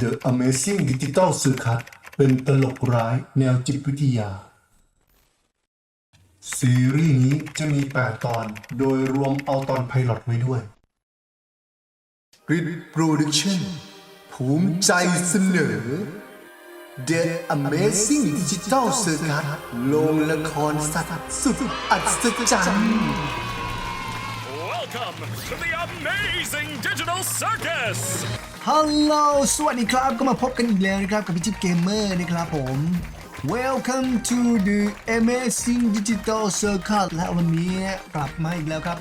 The Amazing Digital Circus เป็นตลกร้ายแนวจิตวิทยา ซีรีส์นี้จะมี 8 ตอน โดยรวมเอาตอนไพลอตไว้ด้วย Grid Production ภูมิใจเสนอ The Amazing Digital Circus โรงละครสัตว์สุดอัศจรรย์ Welcome to the amazing digital circus! ฮัลโหล สวัสดีครับ ก็มาพบกันอีกแล้วนะครับ กับพี่จิ๊บเกมเมอร์นะครับผม Welcome to the Amazing Digital Circus และวันนี้กลับมาอีกแล้วครับ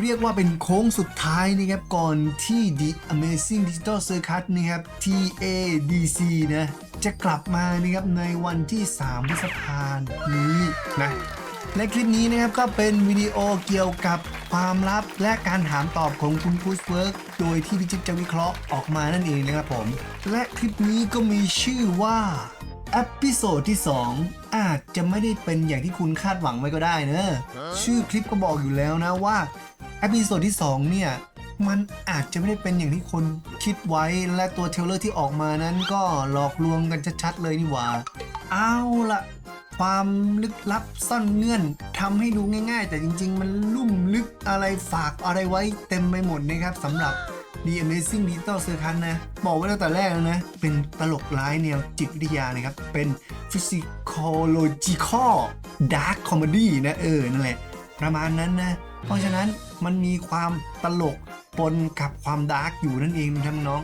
เรียกว่าเป็นโค้งสุดท้ายนะครับ ก่อนที่ The Amazing Digital Circus นะครับ TADC นะ จะกลับมานะครับในวันที่ 3 พฤษภาคมนี้นะ และคลิปนี้นะครับก็เป็นวิดีโอเกี่ยวกับ ความลับและการถามตอบของคุณคูสเวิร์กโดยที่พี่จิ๊บจะวิเคราะห์ออกมานั่นเองนะครับผม และคลิปนี้ก็มีชื่อว่าอพิโซดที่ 2 อาจจะไม่ได้เป็นอย่างที่คุณคาดหวังไว้ก็ได้เนอะชื่อคลิปก็บอกอยู่แล้วนะว่าอพิโซดที่ 2 เนี่ย มันอาจจะไม่ได้เป็นอย่างที่คนคิดไว้และตัวเทเลอร์ที่ออกมานั้นก็หลอกลวงกันชัดๆเลยนี่หว่า เอาละ ความลึกลับซ่อนเงื่อนทำให้ดูง่าย ๆ แต่จริง ๆ มันลุ่มลึกอะไรฝากอะไรไว้เต็มไปหมดนะครับสำหรับ The Amazing Digital Circus นะ บอกไว้ตั้งแต่แรกแล้วนะ เป็นตลกร้ายแนวจิตวิทยานะครับ เป็น Physiological Dark Comedy นะเออ นั่นแหละ ประมาณนั้นนะ เพราะฉะนั้นมันมีความตลกปนกับความดาร์กอยู่นั่นเองนะครับน้อง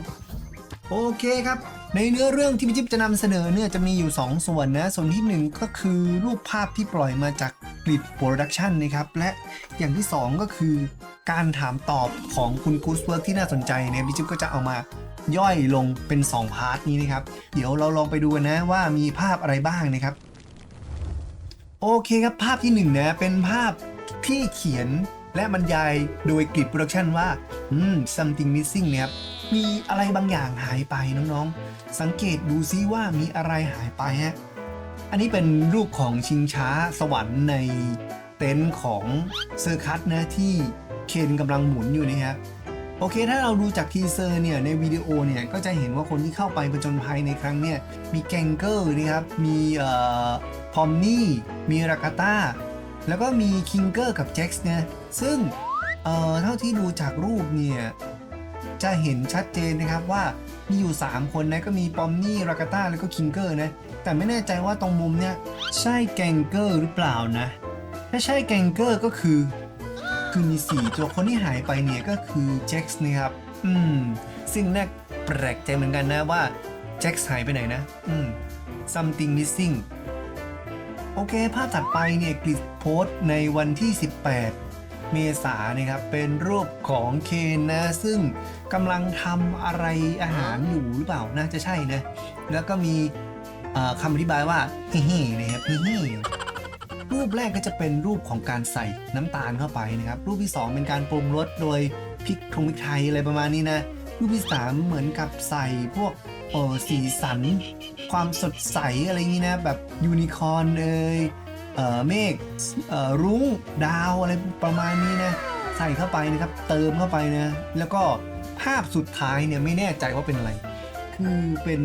โอเคครับ ในเนื้อเรื่องที่พี่จิ๊บจะนำเสนอเนี่ยจะมีอยู่ 2 ส่วนนะ ส่วนที่ 1 ก็คือรูปภาพที่ปล่อยมาจากกริดโปรดักชันนะครับ และอย่างที่ 2 ก็คือการถามตอบของคุณกูสเวิร์กที่น่าสนใจเนี่ยพี่จิ๊บก็จะเอามาย่อยลงเป็น 2 พาร์ทนี้นะครับ เดี๋ยวเราลองไปดูกันนะว่ามีภาพอะไรบ้างนะครับ โอเคครับภาพที่ 1 นะ เป็นภาพที่เขียนและบรรยายโดยกริดโปรดักชันว่า อืม something missing เนี่ยครับ มีอะไรบางอย่างหายไปน้องๆ สังเกตดูซิว่ามีอะไรหายไปฮะ อันนี้เป็นรูปของชิงช้าสวรรค์ในเต็นท์ของเซอร์คัสนะที่เคนกำลังหมุนอยู่นะครับโอเค ถ้าเราดูจากทีเซอร์เนี่ยในวิดีโอเนี่ยก็จะเห็นว่าคนที่เข้าไปผจญภัยในครั้งเนี่ยมีแกงเกอร์นะครับ มีเอ่อพอมนี่มีรากาต้าแล้วก็มีคิงเกอร์กับแจ็คส์นะซึ่งเอ่อเท่าที่ดูจากรูปเนี่ย จะเห็นชัดเจนนะครับว่ามีอยู่ 3 คนนะก็มีปอมนี่รากาต้าแล้วก็คิงเกอร์นะ แต่ไม่แน่ใจว่าตรงมุมเนี่ยใช่แกงเกอร์หรือเปล่านะ ถ้าใช่แกงเกอร์ก็คือ คือมี 4 ตัวคนที่หายไปเนี่ยก็คือแจ็คส์นะครับ อืม ซึ่งน่าแปลกใจเหมือนกันนะว่าแจ็คส์หายไปไหนนะ อืม something missing โอเค ภาพถัดไปเนี่ยกริดโพสต์ในวันที่ 18 เมษายนนะครับ เป็นรูปของเคนนะ ซึ่ง กำลังทำอะไรอาหารอยู่หรือเปล่าน่าจะใช่นะ แล้วก็มีคำอธิบายว่าเฮ้ๆนะครับเฮ้ๆรูปแรกก็จะเป็นรูปของการใส่น้ำตาลเข้าไปนะครับ รูปที่ 2 เป็นการปรุงรสโดยพริกทงพริกไทยอะไรประมาณนี้นะ รูปที่ 3 เหมือนกับใส่พวกเออสีสัน ความสดใสอะไรอย่างนี้นะ แบบยูนิคอร์นเอยเอ่อเมฆเอ่อรุ้งดาวอะไรประมาณนี้นะ ใส่เข้าไปนะครับ เติมเข้าไปนะ แล้วก็ ภาพสุดท้ายเนี่ยไม่แน่ใจว่าเป็นอะไร คือเป็น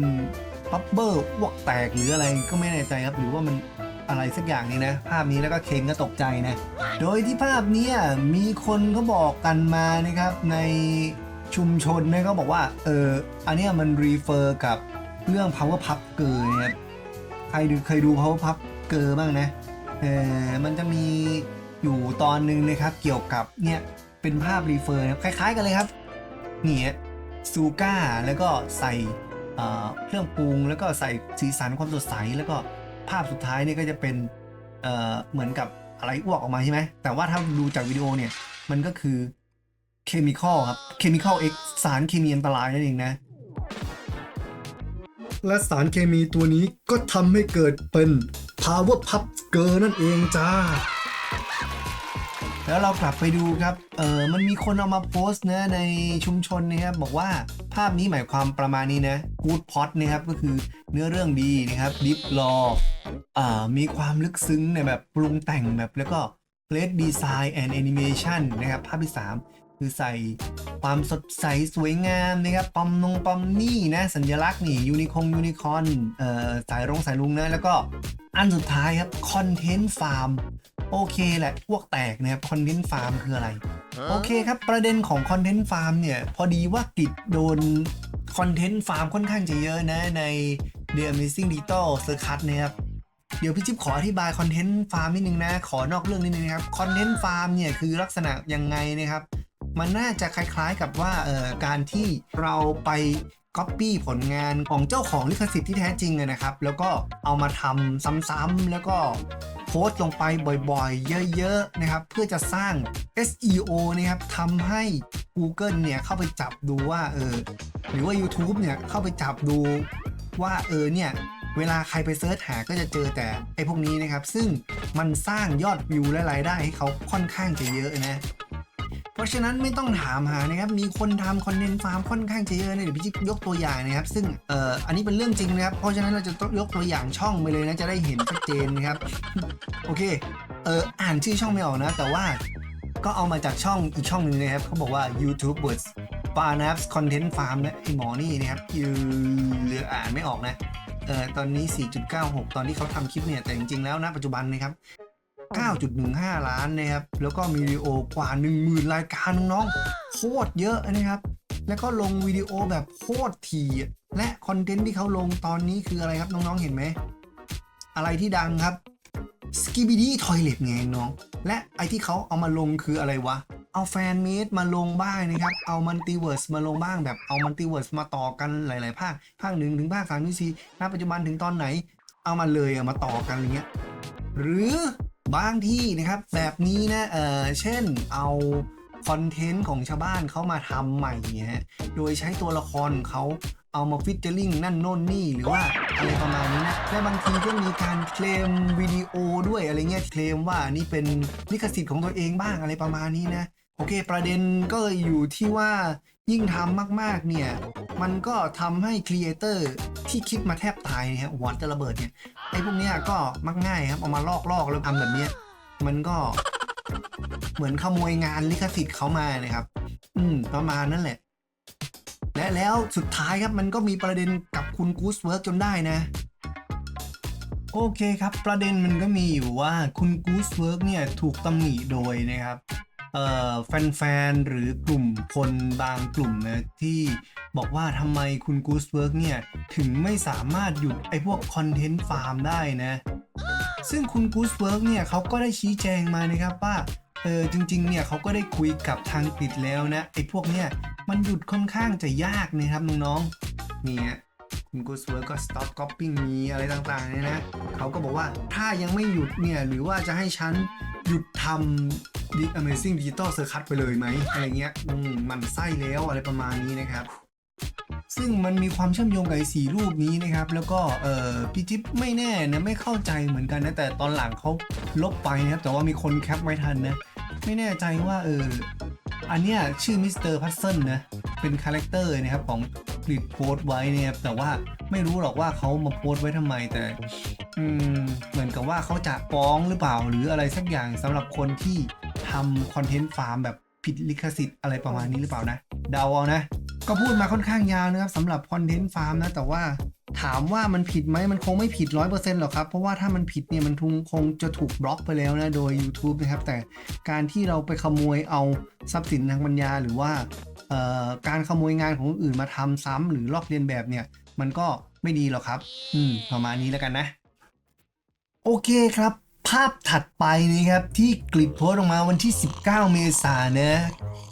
บับเบิลอ้วกแตกหรืออะไรก็ไม่แน่ใจครับ หรือว่ามันอะไรสักอย่างนี้นะ ภาพนี้แล้วก็เคนก็ตกใจนะ โดยที่ภาพนี้มีคนเขาบอกกันมานะครับในชุมชนนะเขาบอกว่าเอออันนี้มันรีเฟอร์กับเรื่อง power pup girl นะครับใครดูเคยดู power pup girl บ้างนะเออมันจะมีอยู่ตอนหนึ่งนะครับเกี่ยวกับเนี่ยเป็นภาพรีเฟอร์คล้ายๆกันเลยครับ นี่ฮะซูก้าแล้วก็ใส่เครื่องปรุงแล้วก็ใส่สีสันความสดใสแล้วก็ภาพสุดท้ายนี่ก็จะเป็นเหมือนกับอะไรอ้วกออกมาใช่ไหมแต่ว่าถ้าดูจากวิดีโอเนี่ยมันก็คือเคมีคอลครับเคมีคอลเอ็กสารเคมีอันตรายนั่นเองนะ และสารเคมีตัวนี้ก็ทำให้เกิดเป็น Power Pup Girl นั่นเองจ้า แล้วเรากลับไปดูครับ เออมันมีคนเอามาโพสต์นะในชุมชนนะครับบอกว่าภาพนี้หมายความประมาณนี้นะ Good Pot นะครับก็คือเนื้อเรื่องดีนะครับ Deep Law อ่ามีความลึกซึ้งในแบบปรุงแต่งแบบแล้วก็ Plate Design and Animation นะครับภาพที่ 3 คือใส่ความสดใสสวยงามนะครับปอมนงปอมนี่นะสัญลักษณ์นี่ยูนิคงยูนิคอนเอ่อสายรงสายลุงนะแล้วก็อันสุดท้ายครับคอนเทนต์ฟาร์ม โอเคแหละพวกแตกนะครับคอนเทนต์ฟาร์มคืออะไร โอเคครับประเด็นของคอนเทนต์ฟาร์มเนี่ย พอดีว่ากิจโดนคอนเทนต์ฟาร์มค่อนข้างจะเยอะนะใน The Amazing Digital Circus นะครับเดี๋ยวพี่จิ๊บขออธิบายคอนเทนต์ฟาร์มนิดนึงนะ ขอนอกเรื่องนิดนึงนะครับคอนเทนต์ฟาร์มเนี่ยคือลักษณะยังไงนะครับ มันน่าจะคล้ายๆกับว่าเอ่อการที่เราไป ก๊อปปี้ผลงานของเจ้าของลิขสิทธิ์ที่แท้จริงอะนะครับ แล้วก็เอามาทำซ้ำๆแล้วก็โพสต์ลงไปบ่อยๆ เยอะๆนะครับ เพื่อจะสร้าง SEO นะครับทำให้ Google เนี่ยเข้าไปจับดูว่าเออหรือว่า YouTube เนี่ยเข้าไปจับดูว่าเออเนี่ยเวลาใครไปเซิร์ชหาก็จะเจอแต่ไอ้พวกนี้นะครับ ซึ่งมันสร้างยอดวิวและรายได้ให้เขาค่อนข้างจะเยอะนะ เพราะฉะนั้นไม่ต้องถามหานะครับ มีคนทำคอนเทนต์ฟาร์มค่อนข้างจะเยอะนะเดี๋ยวพี่จิ๊กยกตัวอย่างนะครับ ซึ่งเอ่ออันนี้เป็นเรื่องจริงนะครับ เพราะฉะนั้นเราจะต้องยกตัวอย่างช่องไปเลยนะจะได้เห็นชัดเจนนะครับโอเคเอออ่านชื่อช่องไม่ออกนะ แต่ว่าก็เอามาจากช่องอีกช่องหนึ่งนะครับเขาบอกว่า YouTube Words p a r n a p s Content Farm นะไอหมอนี่นะครับคืออ่านไม่ออกนะเอ่อตอนนี้ 4.96 ตอนที่เขาทำคลิปเนี่ย แต่จริงๆแล้วนะปัจจุบันนะครับ 9.15 ล้านนะครับ แล้วก็มีวิดีโอกว่า 10,000 รายการน้องๆโคตรเยอะนะครับ แล้วก็ลงวิดีโอแบบโคตรถี่และคอนเทนต์ที่เขาลงตอนนี้คืออะไรครับน้องๆเห็นไหม อะไรที่ดังครับ s k i b i d y Toilet ไงน้อง และไอที่เขาเอามาลงคืออะไรวะ เอาแฟนเมดมาลงบ้างนะครับ เอามัลติเวิร์สมาลงบ้างแบบเอามัลติเวิร์สมาต่อกันหลาย ๆ ภาค ภาคหนึ่งถึงภาคสามถึงสี่ณปัจจุบันถึงตอนไหน เอามาเลยเอามาต่อกันอะไรเงี้ย หรือ บางที่นะครับแบบนี้นะเออเช่นเอาคอนเทนต์ของชาวบ้านเขามาทำใหม่เนี่ยฮะโดยใช้ตัวละครเขาเอามาฟิชเจอริงนั่นโน่นนี่หรือว่าอะไรประมาณนี้นะ และบางทีก็มีการเคลมวิดีโอด้วยอะไรเงี้ยเคลมว่านี่เป็นลิขสิทธิ์ของตัวเองบ้างอะไรประมาณนี้นะ โอเค ประเด็นก็อยู่ที่ว่ายิ่งทำมากๆเนี่ย มันก็ทำให้ครีเอเตอร์ที่คิดมาแทบตายเนี่ยฮะหัวจะระเบิดเนี่ย ไอ้พวกเนี้ยก็มักง่ายครับเอามาลอกลอกๆแล้วทำแบบเนี้ยมันก็เหมือนขโมยงานลิขสิทธิ์เขามานะครับ อืม ประมาณนั่นแหละ และแล้วสุดท้ายครับมันก็มีประเด็นกับคุณกูสเวิร์กจนได้นะ โอเคครับ ประเด็นมันก็มีอยู่ว่าคุณกูสเวิร์กเนี่ยถูกตำหนิโดยนะครับ แฟนๆ หรือกลุ่มคนบางกลุ่มนะที่บอกว่าทำไมคุณกูสเวิร์กเนี่ย ถึงไม่สามารถหยุดไอ้พวกคอนเทนต์ฟาร์มได้นะ ซึ่งคุณกูสเวิร์กเนี่ยเขาก็ได้ชี้แจงมานะครับว่าเออจริงๆ เนี่ยเขาก็ได้คุยกับทางปิดแล้วนะไอ้พวกเนี่ยมันหยุดค่อนข้างจะยากนะครับน้องๆเนี่ยคุณกูสเวิร์กก็ stop copying มีอะไรต่างๆเนี่ยนะเขาก็บอกว่าถ้ายังไม่หยุดเนี่ยหรือว่าจะให้ฉัน หยุดทำ The Amazing Digital Circus ไปเลยไหมอะไรเงี้ยอืมมันไส้แล้วอะไรประมาณนี้นะครับซึ่งมันมีความเชื่อมโยงกับสีรูปนี้นะครับ แล้วก็เออพี่จิ๊บไม่แน่นะไม่เข้าใจเหมือนกันนะ แต่ตอนหลังเขาลบไปนะครับ แต่ว่ามีคนแคปไว้ทันนะ ไม่แน่ใจว่าเอออันเนี้ยชื่อมิสเตอร์พัซเซิลนะ เป็นคาแรคเตอร์นะครับของกริดโพสไว้เนี่ยครับ แต่ว่าไม่รู้หรอกว่าเขามาโพสไว้ทำไมแต่ อืมเหมือนกับว่าเขาจะฟ้องหรือเปล่าหรืออะไรสักอย่างสำหรับคนที่ทำคอนเทนต์ฟาร์มแบบผิดลิขสิทธิ์อะไรประมาณนี้หรือเปล่านะเดาเอานะ ก็พูดมาค่อนข้างยาวนะครับสำหรับคอนเทนต์ฟาร์มนะ แต่ว่าถามว่ามันผิดไหมมันคงไม่ผิด 100%หรอกครับ เพราะว่าถ้ามันผิดเนี่ยมันทุงคงจะถูกบล็อกไปแล้วนะ โดย YouTube นะครับ แต่การที่เราไปขโมยเอาทรัพย์สินทางปัญญา หรือว่าการขโมยงานของคนอื่นมาทำซ้ำหรือลอกเลียนแบบเนี่ย มันก็ไม่ดีหรอกครับ อืมประมาณนี้แล้วกันนะ โอเคครับ ภาพถัดไปนี้ครับที่กลิดโพสออกมาวันที่ 19 เมษายนนะ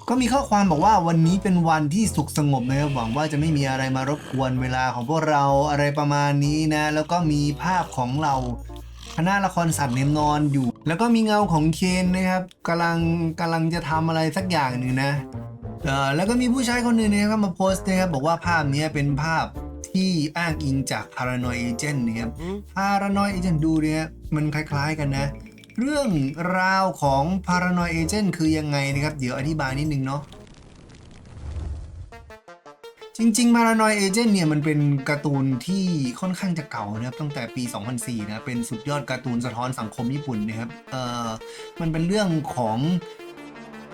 ก็มีข้อความบอกว่าวันนี้เป็นวันที่สุขสงบนะครับหวังว่าจะไม่มีอะไรมารบกวนเวลาของพวกเราอะไรประมาณนี้นะ แล้วก็มีภาพของเราคณะละครสัตว์เนมนอนอยู่ แล้วก็มีเงาของเคนนะครับกำลังกำลังจะทำอะไรสักอย่างหนึ่งนะเออแล้วก็มีผู้ชายคนหนึ่งนะครับมาโพสต์นะครับบอกว่าภาพนี้เป็นภาพ ที่อ้างอิงจาก Paranoid Agent นะครับ Paranoid Agent ดูเนี่ยมันคล้ายๆกันนะ เรื่องราวของ Paranoid Agent คือยังไงนะครับ เดี๋ยวอธิบายนิดนึงเนาะจริงๆ Paranoid Agent เนี่ยมันเป็นการ์ตูนที่ค่อนข้างจะเก่านะครับตั้งแต่ปี 2004 นะเป็นสุดยอดการ์ตูนสะท้อนสังคมญี่ปุ่นนะครับเอ่อมันเป็นเรื่องของ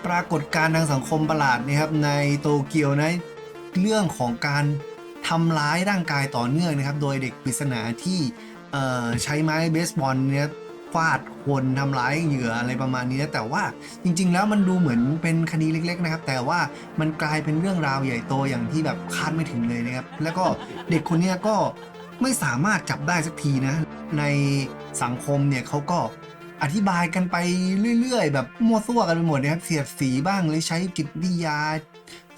ปรากฏการณ์ทางสังคมประหลาดนะครับในโตเกียวนะเรื่องของการทำร้ายร่างกายต่อเนื่องนะครับ โดยเด็กปริศนาที่ใช้ไม้เบสบอลเนี่ยฟาดคนทำร้ายเหยื่ออะไรประมาณนี้ แต่ว่าจริง ๆ แล้วมันดูเหมือนเป็นคดีเล็ก ๆ นะครับ แต่ว่ามันกลายเป็นเรื่องราวใหญ่โตอย่างที่แบบคาดไม่ถึงเลยนะครับ แล้วก็เด็กคนนี้ก็ไม่สามารถจับได้สักทีนะ ในสังคมเนี่ยเขาก็อธิบายกันไปเรื่อย ๆ แบบมั่วซั่วกันไปหมดนะครับเสียดสีบ้างเลยใช้จิตวิทยา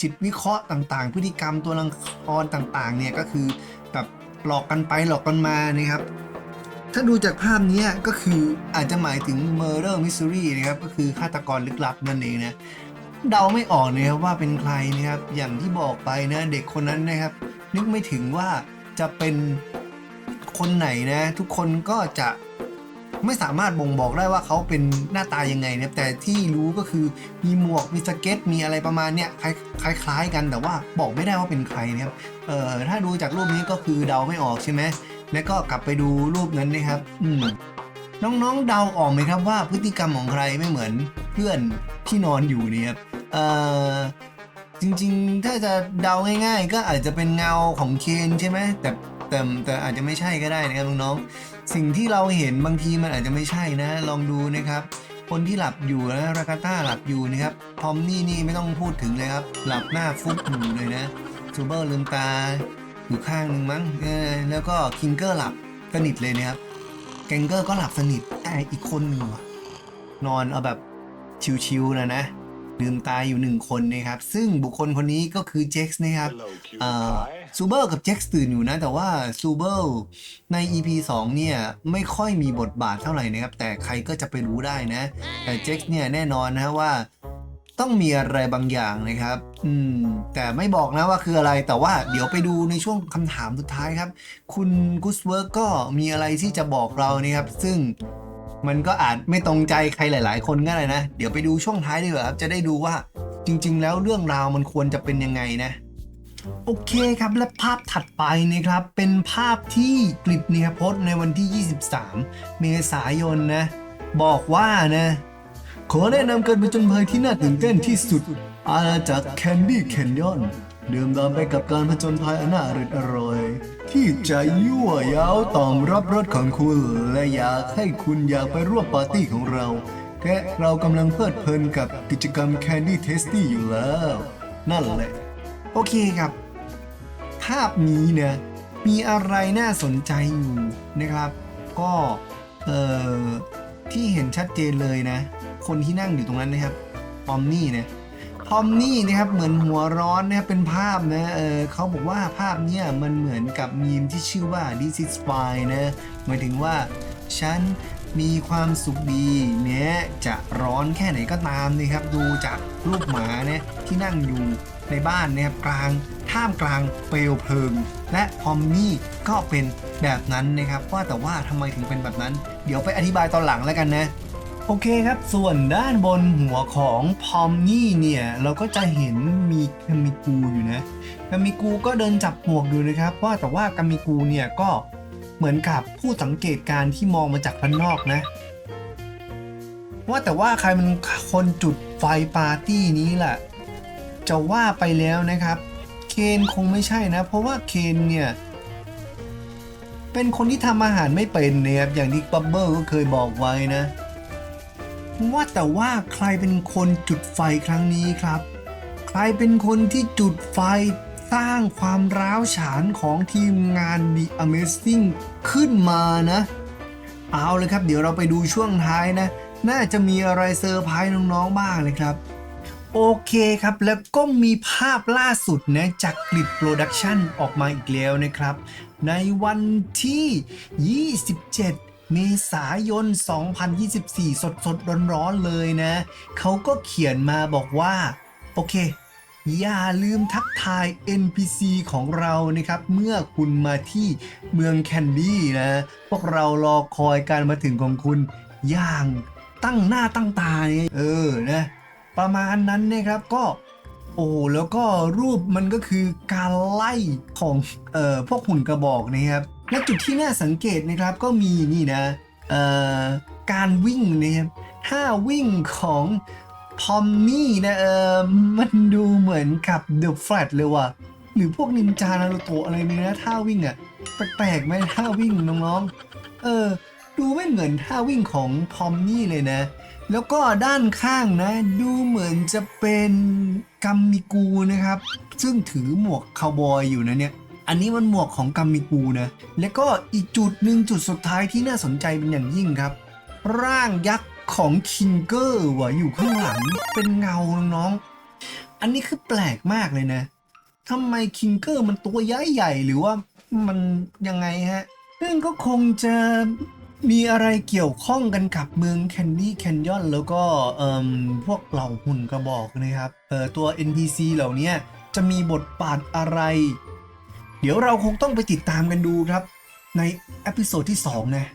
จิตวิเคราะห์ต่างๆ พฤติกรรมตัวละครต่างๆเนี่ยก็คือแบบหลอกกันไปหลอกกันมานะครับถ้าดูจากภาพนี้ก็คืออาจจะหมายถึง Murder Mystery นะครับก็คือฆาตกรลึกลับนั่นเองนะเดาไม่ออกนะครับว่าเป็นใครนะครับอย่างที่บอกไปนะเด็กคนนั้นนะครับ นึกไม่ถึงว่าจะเป็นคนไหนนะ ทุกคนก็จะ ไม่สามารถบ่งบอกได้ว่าเขาเป็นหน้าตายังไงนะครับแต่ที่รู้ก็คือมีหมวกมีสเก็ตมีอะไรประมาณเนี้ยคล้ายคล้ายๆกันแต่ว่าบอกไม่ได้ว่าเป็นใครนะครับเอ่อถ้าดูจากรูปนี้ก็คือเดาไม่ออกใช่ไหมแล้วก็กลับไปดูรูปนั้นนะครับอืมน้องๆเดาออกไหมครับว่าพฤติกรรมของใครไม่เหมือนเพื่อนที่นอนอยู่เนี่ยครับเอ่อจริงๆ ถ้าจะเดาง่าย ๆ ก็อาจจะเป็นเงาของเคนใช่ไหมแต่แต่แต่อาจจะไม่ใช่ก็ได้นะครับน้องๆ สิ่งที่เราเห็นบางทีมันอาจจะไม่ใช่นะ ลองดูนะครับ คนที่หลับอยู่นะรากาต้าหลับอยู่นะครับพอมนี่นี่ไม่ต้องพูดถึงเลยครับ หลับหน้าฟุบอยู่เลยนะซูเปอร์ลืมตาอยู่ข้างหนึ่งมั้งเออแล้วก็คิงเกอร์หลับสนิทเลยนะครับแกงเกอร์ก็หลับสนิทแต่อีกคนหนึ่งนอนเอาแบบชิวๆนะนะ ลืมตาอยู่หนึ่งคนนะครับ ซึ่งบุคคลคนนี้ก็คือเจ็กส์นะครับ Hello, cutie เอ่อ pie. ซูเบอร์กับเจ็กส์ตื่นอยู่นะ แต่ว่าซูเบอร์ใน EP 2 เนี่ย ไม่ค่อยมีบทบาทเท่าไหร่นะครับ แต่ใครก็จะไปรู้ได้นะ แต่เจ็กส์เนี่ยแน่นอนนะว่าต้องมีอะไรบางอย่างนะครับ อืม แต่ไม่บอกนะว่าคืออะไร แต่ว่าเดี๋ยวไปดูในช่วงคำถามสุดท้ายครับ คุณกุสเวิร์กก็มีอะไรที่จะบอกเรานะครับ ซึ่ง มันก็อาจไม่ตรงใจใครหลาย ๆ คนก็เลยนะ เดี๋ยวไปดูช่วงท้ายดีกว่าครับ จะได้ดูว่าจริง ๆ แล้วเรื่องราวมันควรจะเป็นยังไงนะ โอเคครับและภาพถัดไปนะครับ เป็นภาพที่กริบเนี่ยโพสในวันที่ 23 เมษายนนะ บอกว่านะ ขอแนะนำการผจญภัยที่น่าตื่นเต้นที่สุดอาณาจักรแคนดี้แคนยอน ดื่มด่ำไปกับการผจญภัยอันน่าอร่อยอร่อยที่จะยั่วยาวต่อมรับรสของคุณ และอยากให้คุณอยากไปร่วมปาร์ตี้ของเรา และเรากำลังเพลิดเพลินกับกิจกรรม Candy Tasty อยู่แล้ว นั่นแหละ โอเคครับ ภาพนี้เนี่ยมีอะไรน่าสนใจอยู่นะครับ ก็เอ่อที่เห็นชัดเจนเลยนะ คนที่นั่งอยู่ตรงนั้นนะครับพอมนี่นะ พอมนี่นะครับเหมือนหัวร้อนนะครับเป็นภาพนะเออเขาบอกว่าภาพเนี้ยมันเหมือนกับมีมที่ชื่อว่า this is fine นะหมายถึงว่าฉันมีความสุขดีแม้จะร้อนแค่ไหนก็ตามนะครับ ดูจากรูปหมาเนี่ยที่นั่งอยู่ในบ้านนะครับกลางท่ามกลางเปลวเพลิง และพอมนี่ก็เป็นแบบนั้นนะครับ ว่าแต่ว่าทำไมถึงเป็นแบบนั้น เดี๋ยวไปอธิบายตอนหลังแล้วกันนะ โอเคครับ ส่วนด้านบนหัวของพอมนี่เนี่ย เราก็จะเห็นมีกามิกูอยู่นะกามิกูก็เดินจับหมวกอยู่นะครับ ว่าแต่ว่ากามิกูเนี่ยก็เหมือนกับผู้สังเกตการที่มองมาจากด้านนอกนะ ว่าแต่ว่าใครเป็นคนจุดไฟปาร์ตี้นี้ล่ะ จะว่าไปแล้วนะครับ เคนคงไม่ใช่นะ เพราะว่าเคนเนี่ยเป็นคนที่ทำอาหารไม่เป็นนะครับอย่างที่บับเบิลก็เคยบอกไว้นะ ว่าแต่ว่าใครเป็นคนจุดไฟครั้งนี้ครับ ใครเป็นคนที่จุดไฟสร้างความร้าวฉานของทีมงาน The Amazing ขึ้นมานะ เอาเลยครับ เดี๋ยวเราไปดูช่วงท้ายนะ น่าจะมีอะไรเซอร์ไพรส์น้องๆบ้างเลยครับ โอเคครับ แล้วก็มีภาพล่าสุดนะจากกริดโปรดักชันออกมาอีกแล้วนะครับ ในวันที่ 27 เมษายน 2024 สดสดๆร้อนๆเลยนะ เขาก็เขียนมาบอกว่า โอเค อย่าลืมทักทาย NPC ของเรานะครับ เมื่อคุณมาที่เมืองแคนดี้นะ พวกเรารอคอยการมาถึงของคุณอย่างตั้งหน้าตั้งตาเนี่ยเออนะประมาณนั้นนะครับก็โอ้แล้วก็รูปมันก็คือการไล่ของเอ่อพวกหุ่นกระบอกนะครับ และจุดที่น่าสังเกตนะครับก็มีนี่นะการวิ่งนะครับท่าวิ่งของพอมนี่นะเออมันดูเหมือนกับเดอะแฟลตเลยว่ะหรือพวกนินจานารูโตะอะไรมีนะท่าวิ่งอะแปลกๆไหมท่าวิ่งน้องๆ เออ ดูไม่เหมือนท่าวิ่งของพอมนี่เลยนะ แล้วก็ด้านข้างนะ ดูเหมือนจะเป็นกัมมิกูนะครับ ซึ่งถือหมวกคาวบอยอยู่นะเนี่ย อันนี้มันหมวกของกัมมิกูนะแล้วก็อีกจุดหนึ่งจุดสุดท้ายที่น่าสนใจเป็นอย่างยิ่งครับ ร่างยักษ์ของคิงเกอร์ว่ะอยู่ข้างหลังเป็นเงาน้องๆอันนี้คือแปลกมากเลยนะทำไมคิงเกอร์มันตัวใหญ่ใหญ่หรือว่ามันยังไงฮะซึ่งก็คงจะมีอะไรเกี่ยวข้องกันกับเมืองแคนดี้แคนยอนแล้วก็เอ่มพวกเหล่าหุ่นกระบอกนะครับเอ่อตัว NPC เหล่านี้จะมีบทบาทอะไร เดี๋ยวเราคงต้องไปติดตามกันดูครับ ในอพิโซดที่ 2 นะ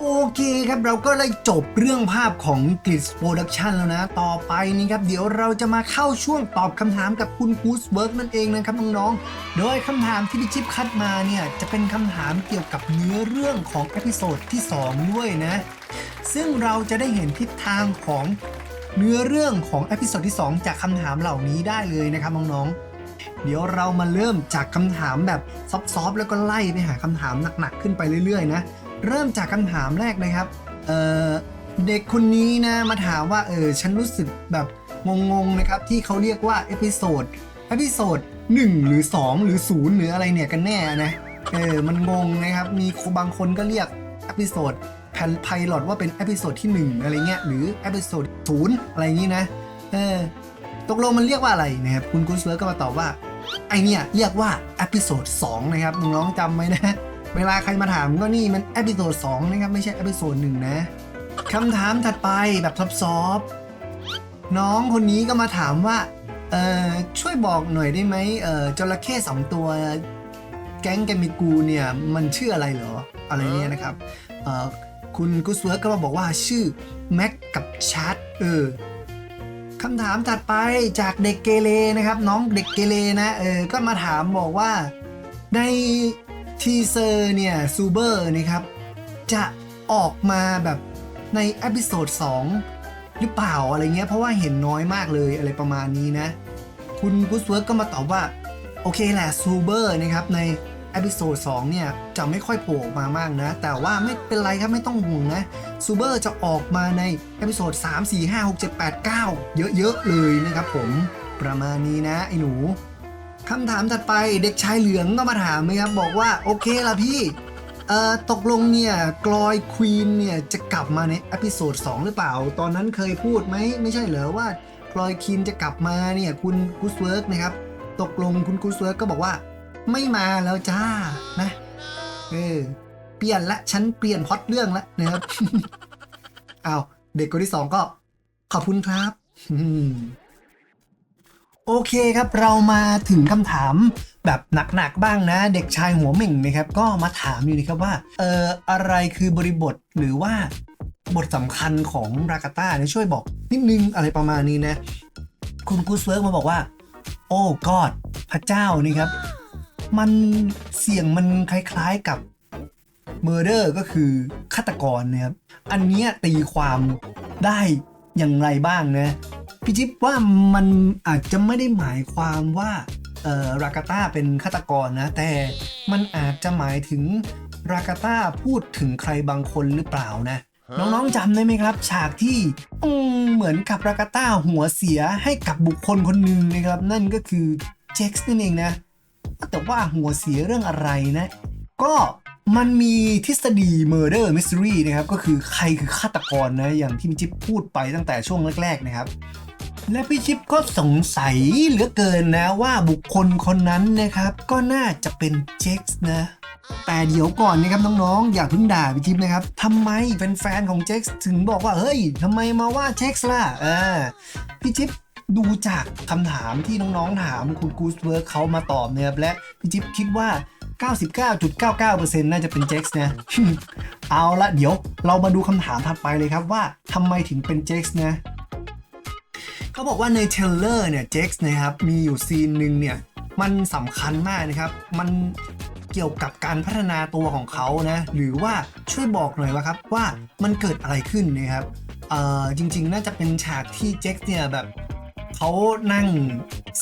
โอเคครับเราก็ได้จบเรื่องภาพของกริดโปรดักชันแล้วนะ ต่อไปนี่ครับ เดี๋ยวเราจะมาเข้าช่วงตอบคำถามกับคุณคูสเวิร์กนั่นเองนะครับน้องๆ โดยคำถามที่พี่จิ๊บคัดมาเนี่ย จะเป็นคำถามเกี่ยวกับเนื้อเรื่องของอพิโซดที่ 2 ด้วยนะ ซึ่งเราจะได้เห็นทิศทางของ เนื้อเรื่องของเอพิโซดที่ 2 จากคำถามเหล่านี้ได้เลยนะครับน้องๆ เดี๋ยวเรามาเริ่มจากคำถามแบบซอฟๆแล้วก็ไล่ไปหาคำถามหนักๆขึ้นไปเรื่อยๆนะเริ่มจากคำถามแรกนะครับเเด็กคนนี้นะมาถามว่าเออฉันรู้สึกแบบงงๆนะครับที่เขาเรียกว่าเอพิโซดเอพิโซด1หรือ 2 หรือ 0 หรืออะไรเนี่ยกันแน่นะเออมันงงนะครับมีบางคนก็เรียกเอพิโซด แพนไพลอตว่าเป็นเอพิโซดที่ 1 อะไรเงี้ยหรือเอพิโซด0อะไรอย่างงี้นะเออตกลงมันเรียกว่าอะไรนะครับคุณกุนเซิร์ก็มาตอบว่า ไอเนี่ยเรียกว่าเอพิโซด2นะครับน้องๆจำไว้นะ เวลาใครมาถามก็นี่มันเอพิโซด2นะครับไม่ใช่เอพิโซดหนึ่งนะคำถามถัดไปแบบซอฟๆน้องคนนี้ก็มาถามว่าเออช่วยบอกหน่อยได้ไหมเออจระเข้สองตัวแก๊งแกมิกูเนี่ยมันชื่ออะไรเหรออะไรเนี่ยนะครับเออ คุณกุสเวิร์กก็มาบอกว่าชื่อแม็กกับชาร์ตเออคำถามถัดไปจากเด็กเกเรนะครับ น้องเด็กเกเรนะเออก็มาถามบอกว่าในทีเซอร์เนี่ยซูเบอร์นะครับ จะออกมาแบบในอพิโซด2หรือเปล่าอะไรเงี้ยเพราะว่าเห็นน้อยมากเลยอะไรประมาณนี้นะ คุณกุสเวิร์กก็มาตอบว่า โอเคแหละซูเบอร์นะครับใน อพิโซด2เนี่ยจะไม่ค่อยโผล่ออกมามากนะ แต่ว่าไม่เป็นไรครับไม่ต้องห่วงนะซูเบอร์จะออกมาในเอพิโซด3 4 5 6 7 8 9 เยอะๆเลยนะครับผมประมาณนี้นะไอ้หนูคำถามถัดไปเด็กชายเหลืองก็มาถามนะครับบอกว่าโอเคละพี่เอ่อตกลงเนี่ยกลอยควีนเนี่ยจะกลับมาในเอพิโซด2หรือเปล่า ตอนนั้นเคยพูดไหมไม่ใช่เหรอว่ากลอยควีนจะกลับมาเนี่ยคุณกูสเวิร์กนะครับตกลงคุณกูสเวิร์กก็บอกว่า ไม่มาแล้วจ้านะเออเปลี่ยนละฉันเปลี่ยนพล็อตเรื่องละนะครับอ้าวเด็กคนที่สองก็ขอบคุณครับอืมโอเคครับเรามาถึงคำถามแบบหนักๆบ้างนะ เด็กชายหัวเหม่งนะครับ ก็มาถามอยู่นะครับว่าเอ่ออะไรคือบริบทหรือว่าบทสำคัญของรากาต้าเนี่ยช่วยบอกนิดนึงอะไรประมาณนี้นะ คุณกูสเวิร์กมาบอกว่า โอ้กอดพระเจ้านี่ครับ มันเสียงมันคล้ายๆกับ Murder ก็คือฆาตกรนะครับ อันนี้ตีความได้อย่างไรบ้างนะ พี่จิ๊บว่ามันอาจจะไม่ได้หมายความว่าเอ่อรากาต้าเป็นฆาตกรนะ แต่มันอาจจะหมายถึงรากาต้าพูดถึงใครบางคนหรือเปล่านะ น้องๆจำได้ไหมครับ ฉากที่อเหมือนกับรากาต้าหัวเสียให้กับบุคคลคนหนึ่งนะครับ นั่นก็คือเจ็กซ์นั่นเองนะ แต่ว่าหัวเสียเรื่องอะไรนะ ก็มันมีทฤษฎี murder mystery นะครับ ก็คือใครคือฆาตกรนะ อย่างที่พี่จิ๊บพูดไปตั้งแต่ช่วงแรก ๆ นะครับ และพี่จิ๊บก็สงสัยเหลือเกินนะว่าบุคคลคนนั้นนะครับ ก็น่าจะเป็นเจ็กส์นะ แต่เดี๋ยวก่อนนะครับน้องๆ อย่าเพิ่งด่าพี่จิ๊บนะครับทำไมเป็นแฟนของเจ็กส์ถึงบอกว่าเฮ้ยทำไมมาว่าเจ็กส์ล่ะอ่าพี่จิ๊บ ดูจากคำถามที่น้องๆถามคุณกูสเวิร์กเขามาตอบเนะครับและพี่จิ๊บคิดว่า 99.99%น่าจะเป็นเจ็กส์นะ เอาละเดี๋ยวเรามาดูคำถามถัดไปเลยครับว่าทำไมถึงเป็นเจ็กส์นะเขาบอกว่าในเทเลอร์เนี่ยเจ็กส์นะครับมีอยู่ซีนหนึ่งเนี่ยมันสำคัญมากนะครับ มันเกี่ยวกับการพัฒนาตัวของเขานะหรือว่าช่วยบอกหน่อยว่าครับว่ามันเกิดอะไรขึ้นนะครับเอ่อจริง ๆ น่าจะเป็นฉากที่เจ็คเนี่ยแบบ เขานั่ง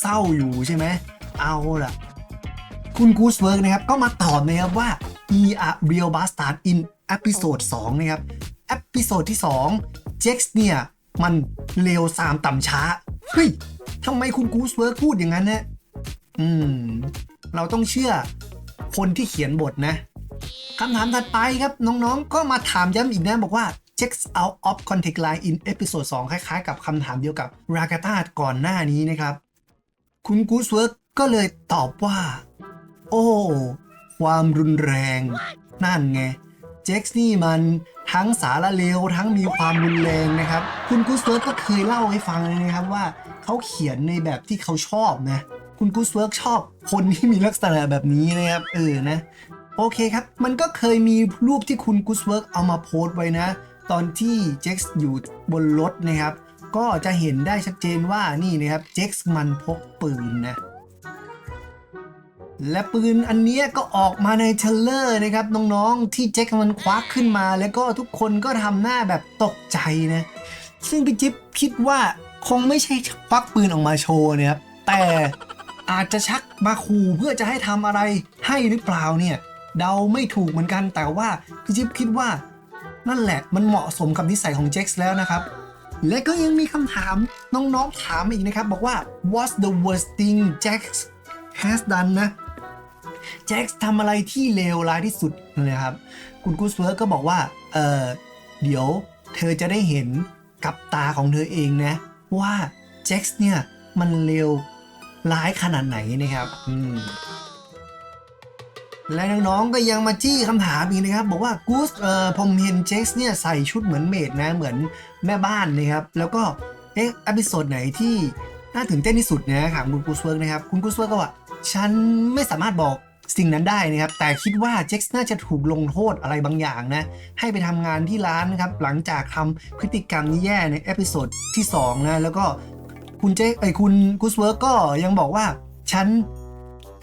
เศร้าอยู่ใช่ไหม เอาล่ะ คุณกูสเวิร์กนะครับ ก็มาตอบนะครับว่า e a real bastard in episode 2 นะครับเอพิโซดที่ 2 เจ็กซ์เนี่ย มันเลวสามต่ำช้า เฮ้ยทำไมคุณกูสเวิร์กพูดอย่างนั้นนะอืม เราต้องเชื่อคนที่เขียนบทนะคำถามถัดไปครับน้องๆ ก็มาถามย้ำอีกนะบอกว่า checks out of context line in episode 2 คล้ายๆ กับคำถามเดียวกับรากาตาก่อนหน้านี้นะครับ คุณกูสเวิร์กก็เลยตอบว่า โอ้ ความรุนแรง นั่นไงเจ็กซ์นี่มันทั้งสาระเลวทั้งมีความรุนแรงนะครับ คุณกูสเวิร์กก็เคยเล่าให้ฟังเลยนะครับว่าเขาเขียนในแบบที่เขาชอบนะ คุณกูสเวิร์กชอบคนที่มีลักษณะแบบนี้นะครับ เออนะ โอเคครับ มันก็เคยมีรูปที่คุณกูสเวิร์กเอามาโพสต์ไว้นะ ตอนที่เจ็กซ์อยู่บนรถนะครับ ก็จะเห็นได้ชัดเจนว่านี่นะครับเจ็กซ์มันพกปืนนะและปืนอันนี้ก็ออกมาในเทรลเลอร์นะครับน้องๆที่แจ็คมันควักขึ้นมาแล้วก็ทุกคนก็ทำหน้าแบบตกใจนะ ซึ่งพี่จิ๊บคิดว่าคงไม่ใช่ควักปืนออกมาโชว์นะครับแต่อาจจะชักมาขู่เพื่อจะให้ทำอะไรให้หรือเปล่าเนี่ยเดาไม่ถูกเหมือนกันแต่ว่าพี่จิ๊บคิดว่า นั่นแหละมันเหมาะสมกับนิสัยของเจ็คแล้วนะครับ และก็ยังมีคำถามน้องๆถามอีกนะครับ บอกว่า what's the worst thing Jack has done นะแจ็คทำอะไรที่เลวร้ายที่สุดนะครับ คุณกูสเวิร์กก็บอกว่า เออเดี๋ยวเธอจะได้เห็นกับตาของเธอเองนะ ว่าแจ็คเนี่ย มันเลวร้ายขนาดไหนนะครับ อืม และน้องๆก็ยังมาจี้คำถามอีกนะครับ บอกว่ากูสเออผมเห็นเจ็คเนี่ยใส่ชุดเหมือนเมดนะเหมือนแม่บ้านนะครับ แล้วก็เอ๊ะอพิโซดไหนที่น่าตื่นเต้นที่สุดนะถามคุณกูสเวิร์กนะครับ คุณกูสเวิร์กก็ว่า ฉันไม่สามารถบอกสิ่งนั้นได้นะครับ แต่คิดว่าเจ็คน่าจะถูกลงโทษอะไรบางอย่างนะ ให้ไปทำงานที่ร้านนะครับ หลังจากทำพฤติกรรมแย่ในเอพิโซดที่2นะแล้วก็คุณเจคไอยคุณกุสเวิร์กก็ยังบอกว่า ฉัน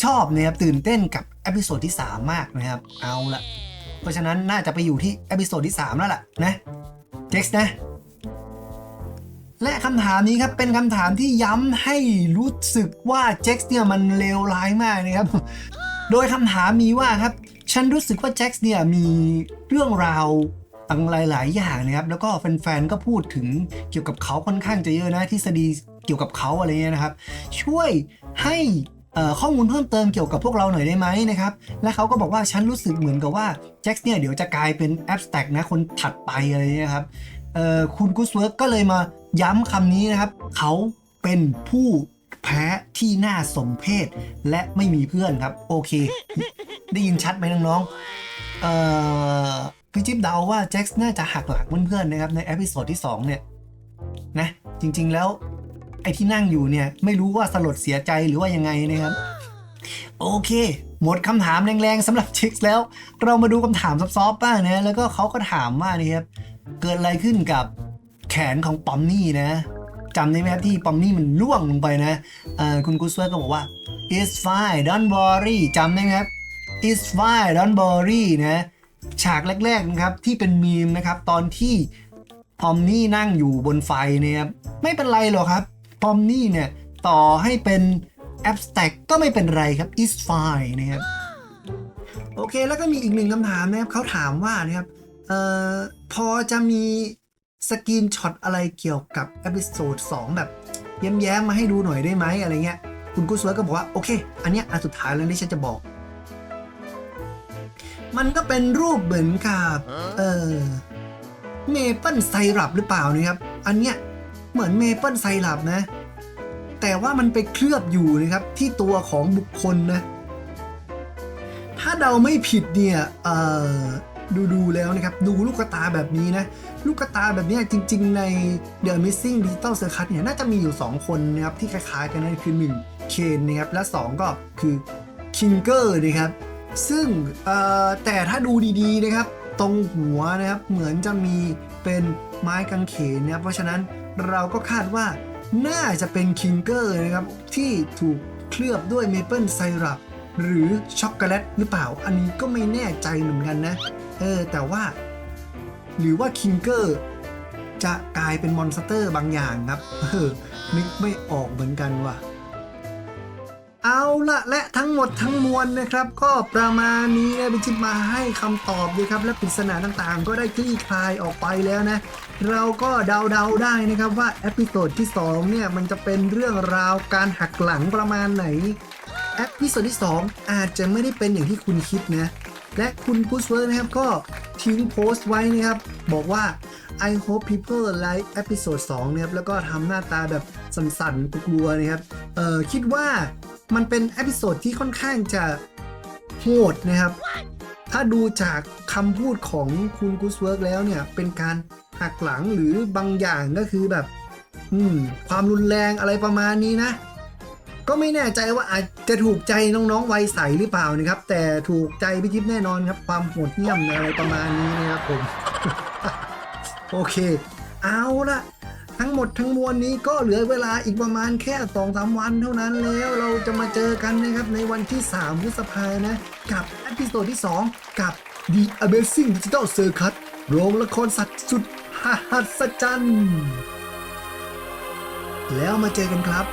ชอบนะครับตื่นเต้นกับ เอพิโซดที่ 3 มากนะครับ เอาละเพราะฉะนั้นน่าจะไปอยู่ที่เอพิโซดที่ 3 แล้วล่ะนะเจ็คนะ และคำถามนี้ครับเป็นคำถามที่ย้ำให้รู้สึกว่าเจ็คเนี่ยมันเลวร้ายมากนะครับ โดยคำถามมีว่าครับ ฉันรู้สึกว่าแจ็คเนี่ยมีเรื่องราวต่างหลาย ๆ อย่างนะครับ แล้วก็แฟน ๆ ก็พูดถึงเกี่ยวกับเขาค่อนข้างจะเยอะนะทฤษฎีเกี่ยวกับเขาอะไรเงี้ยนะครับ ช่วยให้ ข้อมูลเพิ่มเติมเกี่ยวกับพวกเราหน่อยได้ไหมนะครับ และเขาก็บอกว่าฉันรู้สึกเหมือนกับว่าแจ็คเนี่ยเดี๋ยวจะกลายเป็นแอปสแต็กนะคนถัดไปอะไรเงี้ยครับเอ่อคุณกุสเวิร์กก็เลยมาย้ำคำนี้นะครับ เขาเป็นผู้แพ้ที่น่าสมเพชและไม่มีเพื่อนครับ โอเค ได้ยินชัดไหมน้องๆพี่จิ๊บเดาว่าแจ็คน่าจะหักหลังเพื่อนๆนะครับในเอพิโซดที่ 2 เนี่ยนะจริงๆแล้ว ไอ้ที่นั่งอยู่เนี่ยไม่รู้ว่าสลดเสียใจหรือว่ายังไงนะครับ โอเค หมดคำถามแรงๆสำหรับเช็คแล้ว เรามาดูคำถามซอฟๆบ้างนะแล้วก็เขาก็ถามว่านี่ครับเกิดอะไรขึ้นกับแขนของปอมนี่นะจำได้ไหมครับที่ปอมนี่มันล่วงลงไปนะคุณกุสเวก็บอกว่า it's fine don't worry จำได้ไหมครับ it's fine don't worry นะฉากแรกๆนะครับที่เป็นมีมนะครับตอนที่ปอมนี่นั่งอยู่บนไฟเนี่ยครับไม่เป็นไรหรอกครับ ปอมนี่เนี่ย ต่อให้เป็น abstract ก็ไม่เป็นไรครับ it's fine นะครับโอเคแล้วก็มีอีกหนึ่งคำถามนะครับเขาถามว่านะครับเอ่อพอจะมีสกรีนช็อตอะไรเกี่ยวกับเอพิโซด2แบบแย้มๆมาให้ดูหน่อยได้ไหมอะไรเงี้ย คุณกุสเวิร์กก็บอกว่า โอเค อันเนี้ยอันสุดท้ายแล้วที่ฉันจะบอก มันก็เป็นรูปเหมือนกับ เออเมเปิลไซรัปหรือเปล่านะครับ อันเนี้ย เหมือนเมเปิลไซรัปนะ แต่ว่ามันไปเคลือบอยู่นะครับที่ตัวของบุคคลนะ ถ้าเดาไม่ผิดเนี่ยดูดูแล้วนะครับดูลูกตาแบบนี้นะ ลูกตาแบบนี้จริง ๆ ใน The Missing Digital Circus เนี่ยน่าจะมีอยู่ 2 คนนะครับที่คล้ายๆกันนั่นคือ1เคนนะครับและ 2 ก็คือคิงเกอร์นะครับ ซึ่งแต่ถ้าดูดีๆนะครับ ตรงหัวนะครับเหมือนจะมีเป็นไม้กางเขนนะครับเพราะฉะนั้น เราก็คาดว่าน่าจะเป็นคิงเกอร์นะครับ ที่ถูกเคลือบด้วยเมเปิลไซรัปหรือช็อกโกแลตหรือเปล่า อันนี้ก็ไม่แน่ใจเหมือนกันนะ เออ แต่ว่า หรือว่าคิงเกอร์จะกลายเป็นมอนสเตอร์บางอย่างครับ เออ นึกไม่ออกเหมือนกันว่ะ เอาละและทั้งหมดทั้งมวลนะครับ ก็ประมาณนี้นะพี่จิ๊บมาให้คำตอบเลยครับ และปริศนาต่างๆ ก็ได้คลี่คลายออกไปแล้วนะ เราก็เดาๆได้นะครับว่าเอพิโซดที่2เนี่ยมันจะเป็นเรื่องราวการหักหลังประมาณไหนเอพิโซดที่ 2 อาจจะไม่ได้เป็นอย่างที่คุณคิดนะ และคุณพุชเวิร์นะครับก็ทิ้งโพสต์ไว้นะครับ บอกว่า I hope people like episode 2นะครับแล้วก็ทำหน้าตาแบบสั่นๆกลัวๆนะครับเออคิดว่ามันเป็นเอพิโซดที่ค่อนข้างจะโหดนะครับ ถ้าดูจากคำพูดของคุณกุสเวิร์กแล้วเนี่ยเป็นการ หักหลังหรือบางอย่างก็คือแบบ อืม ความรุนแรงอะไรประมาณนี้นะ ก็ไม่แน่ใจว่าอาจจะถูกใจน้องๆวัยใสหรือเปล่านะครับ แต่ถูกใจพี่จิ๊บแน่นอนครับ ความโหดเหี้ยมอะไรประมาณนี้นะครับผม โอเค เอาละทั้งหมดทั้งมวลนี้ก็เหลือเวลาอีกประมาณแค่สองสามวันเท่านั้นแล้วเราจะมาเจอกันนะครับในวันที่3พฤษภานะ กับอพิโซดที่ 2 กับ The Amazing Digital Circus โรงละครสัตว์สุด หัศจรรย์ แล้วมาเจอกันครับ